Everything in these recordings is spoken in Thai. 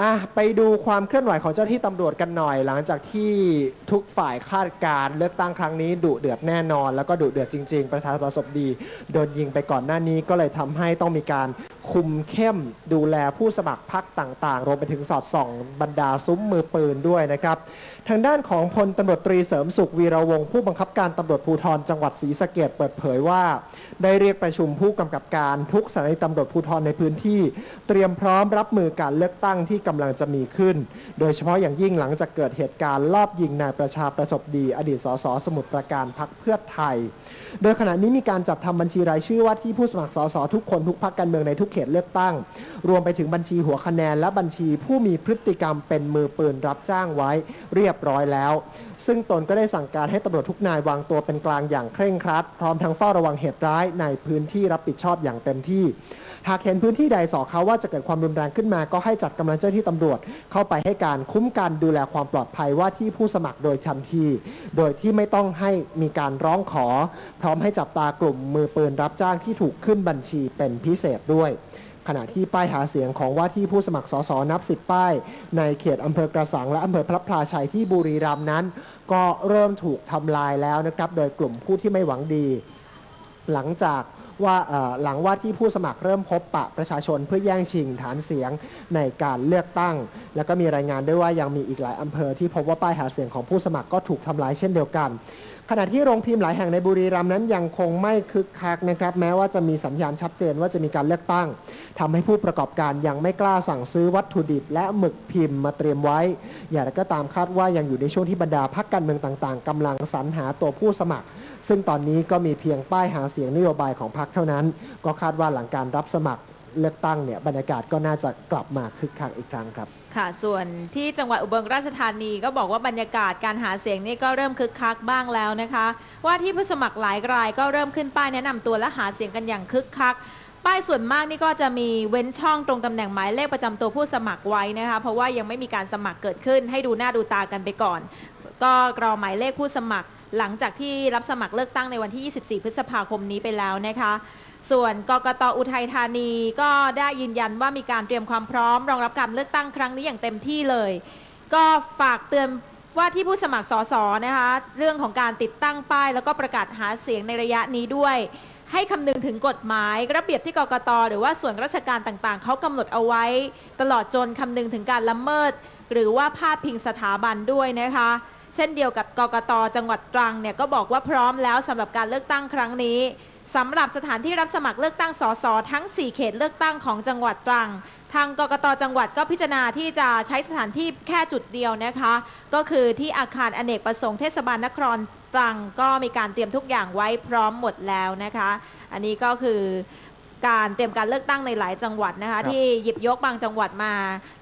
อะไปดูความเคลื่อนไหวของเจ้าที่ตำรวจกันหน่อย หลังจากที่ทุกฝ่ายคาดการณ์เลือกตั้งครั้งนี้ดุเดือดแน่นอน แล้วก็ดุเดือดจริง ๆ ประชาชนประสบดี โดนยิงไปก่อนหน้านี้ก็เลยทำให้ต้องมีการ คุมเข้มดูแลผู้สมัครพรรคต่างๆ รวมไปถึงสอดส่องบรรดาซุ้มมือปืนด้วยนะครับ ทางด้านของพลตำรวจตรีเสริมสุขวีระวงศ์ผู้บังคับการตำรวจภูธรจังหวัดศรีสะเกดเปิดเผยว่า ได้เรียกประชุมผู้กำกับการทุกสถานีตำรวจภูธรในพื้นที่ เตรียมพร้อมรับมือการเลือกตั้งที่กำลังจะมีขึ้น โดยเฉพาะอย่างยิ่งหลังจากเกิดเหตุการณ์ลอบยิงนายประชาประสบดี อดีตสสสมุทรปราการพักเพื่อไทย โดยขณะนี้มีการจัดทำบัญชีรายชื่อว่าที่ผู้สมัครสสทุกคนทุกพักการเมืองในทุกเขตเลือกตั้ง รวมไปถึงบัญชีหัวคะแนนและบัญชีผู้มีพฤติกรรมเป็นมือปืนรับจ้างไว้เรียบร้อยแล้วซึ่งตนก็ได้สั่งการให้ตำรวจทุกนายวางตัวเป็นกลางอย่างเคร่งครัด พร้อมทั้งเฝ้าระวังเหตุร้ายในพื้นที่รับผิดชอบอย่างเต็มที่ หากเห็นพื้นที่ใดสอเขาว่าจะเกิดความรุนแรงขึ้นมา ก็ให้จัดกำลังเจ้าหน้าที่ตำรวจเข้าไปให้การคุ้มกันดูแลความปลอดภัยว่าที่ผู้สมัครโดยทันที โดยที่ไม่ต้องให้มีการร้องขอ พร้อมให้จับตากลุ่มมือปืนรับจ้างที่ถูกขึ้นบัญชีเป็นพิเศษด้วย ขณะที่ป้ายหาเสียงของว่าที่ผู้สมัครสสนับสิบป้าย ในเขตอำเภอกระสังและอำเภอพระพลาชัยที่บุรีรัมย์นั้น ก็เริ่มถูกทำลายแล้วนะครับ โดยกลุ่มผู้ที่ไม่หวังดี หลังจากว่าหลังว่าที่ผู้สมัครเริ่มพบปะประชาชนเพื่อแย่งชิงฐานเสียงในการเลือกตั้ง แล้วก็มีรายงานด้วยว่ายังมีอีกหลายอำเภอที่พบว่าป้ายหาเสียงของผู้สมัครก็ถูกทำลายเช่นเดียวกัน ขณะที่โรงพิมพ์หลายแห่งในบุรีรัมย์นั้นยังคงไม่คึกคักนะครับแม้ว่าจะมีสัญญาณชัดเจนว่าจะมีการเลือกตั้งทำให้ผู้ประกอบการยังไม่กล้าสั่งซื้อวัตถุดิบ และหมึกพิมพ์มาเตรียมไว้ อย่างไรก็ตามคาดว่ายังอยู่ในช่วงที่บรรดาพรรคการเมืองต่าง ๆกำลังสรรหาตัวผู้สมัคร ซึ่งตอนนี้ก็มีเพียงป้ายหาเสียงนโยบายของพรรคเท่านั้น ก็คาดว่าหลังการรับสมัคร เลือกตั้งเนี่ยบรรยากาศก็น่าจะกลับมาคึกคักอีกครั้งครับ ค่ะ ส่วนที่จังหวัดอุบลราชธานีก็บอกว่าบรรยากาศการหาเสียงนี่ก็เริ่มคึกคักบ้างแล้วนะคะ ว่าที่ผู้สมัครหลายรายก็เริ่มขึ้นป้ายแนะนำตัวและหาเสียงกันอย่างคึกคักป้ายส่วนมากนี่ก็จะมีเว้นช่องตรงตำแหน่งหมายเลขประจำตัวผู้สมัครไว้นะคะ เพราะว่ายังไม่มีการสมัครเกิดขึ้นให้ดูหน้าดูตากันไปก่อน ก็กรอหมายเลขผู้สมัคร หลังจากที่รับสมัครเลือกตั้งในวันที่ 24 พฤษภาคมนี้ไปแล้วนะคะ ส่วนกกตอุทัยธานีก็ได้ยืนยันว่ามีการเตรียมความพร้อม รองรับการเลือกตั้งครั้งนี้อย่างเต็มที่เลย ก็ฝากเตือนว่าที่ผู้สมัครสสนะคะ เรื่องของการติดตั้งป้าย แล้วก็ประกาศหาเสียงในระยะนี้ด้วย ให้คำนึงถึงกฎหมาย ระเบียบที่กกตหรือว่าส่วนราชการต่างๆ เขากำหนดเอาไว้ ตลอดจนคำนึงถึงการละเมิด หรือว่าพาดพิงสถาบันด้วยนะคะ เช่นเดียวกับกกตจังหวัดตรังเนี่ยก็บอกว่าพร้อมแล้วสำหรับการเลือกตั้งครั้งนี้สำหรับสถานที่รับสมัครเลือกตั้งสสทั้ง 4 เขตเลือกตั้งของจังหวัดตรัง ทางกกตจังหวัดก็พิจารณาที่จะใช้สถานที่แค่จุดเดียวนะคะ ก็คือที่อาคารอเนกประสงค์เทศบาลนครตรังก็มีการเตรียมทุกอย่างไว้พร้อมหมดแล้วนะคะ อันนี้ก็คือ การเตรียมการเลือกตั้งในหลายจังหวัดนะคะครับที่หยิบยกบางจังหวัดมา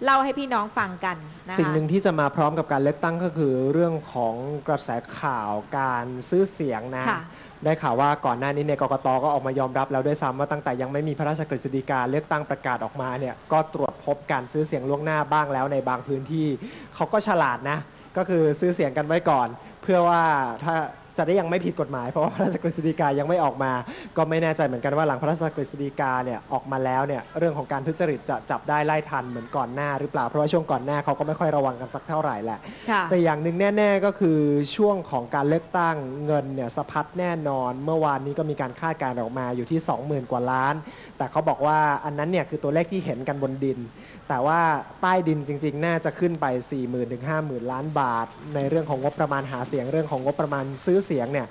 เล่าให้พี่น้องฟังกันนะคะสิ่งหนึ่งที่จะมาพร้อมกับการเลือกตั้งก็คือ เรื่องของกระแสข่าวการซื้อเสียงนะค่ะ ได้ข่าวว่าก่อนหน้านี้เนี่ยกกตก็ออกมายอมรับแล้วด้วยซ้ำว่าตั้งแต่ยังไม่มีพระราชกฤษฎีกาเลือกตั้งประกาศออกมาเนี่ยก็ตรวจพบการซื้อเสียงล่วงหน้าบ้างแล้วในบางพื้นที่เขาก็ฉลาดนะ ก็คือซื้อเสียงกันไว้ก่อน เพื่อว่าถ้าจะได้ยังไม่ผิดกฎหมาย เพราะว่าพระราชกฤษฎีกายังไม่ออกมา ก็ไม่แน่ใจเหมือนกันว่าหลังพระราชกฤษฎีกาเนี่ยออกมาแล้วเนี่ยเรื่องของการทุจริตจะจับได้ไล่ทันเหมือนก่อนหน้าหรือเปล่าเพราะว่าช่วงก่อนหน้าเขาก็ไม่ค่อยระวังกันสักเท่าไหร่แหละ ค่ะ แต่อย่างหนึ่งแน่ ๆ ก็คือช่วงของการเลือกตั้งเงินเนี่ยสะพัดแน่นอน เมื่อวานนี้ก็มีการคาดการณ์ออกมาอยู่ที่ 20,000 กว่าล้าน แต่เขาบอกว่าอันนั้นเนี่ยคือตัวเลขที่เห็นกันบนดิน แต่ว่าใต้ดินจริง ๆ น่าจะขึ้นไป 40,000ถึง50,000 ล้านบาท ในเรื่องของงบประมาณหาเสียงเรื่องของงบประมาณซื้อเสียงเนี่ย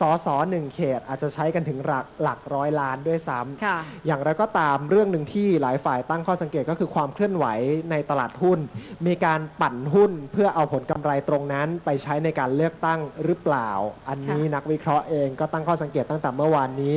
สสหนึ่งเขตอาจจะใช้กันถึงหลักหลักร้อยล้านด้วยซ้ำค่ะอย่างไรก็ตามเรื่องหนึ่งที่หลายฝ่ายตั้งข้อสังเกตก็คือความเคลื่อนไหวในตลาดหุ้น มีการปั่นหุ้นเพื่อเอาผลกำไรตรงนั้น ไปใช้ในการเลือกตั้งหรือเปล่า อันนี้นักวิเคราะห์เองก็ตั้งข้อสังเกตตั้งแต่เมื่อวานนี้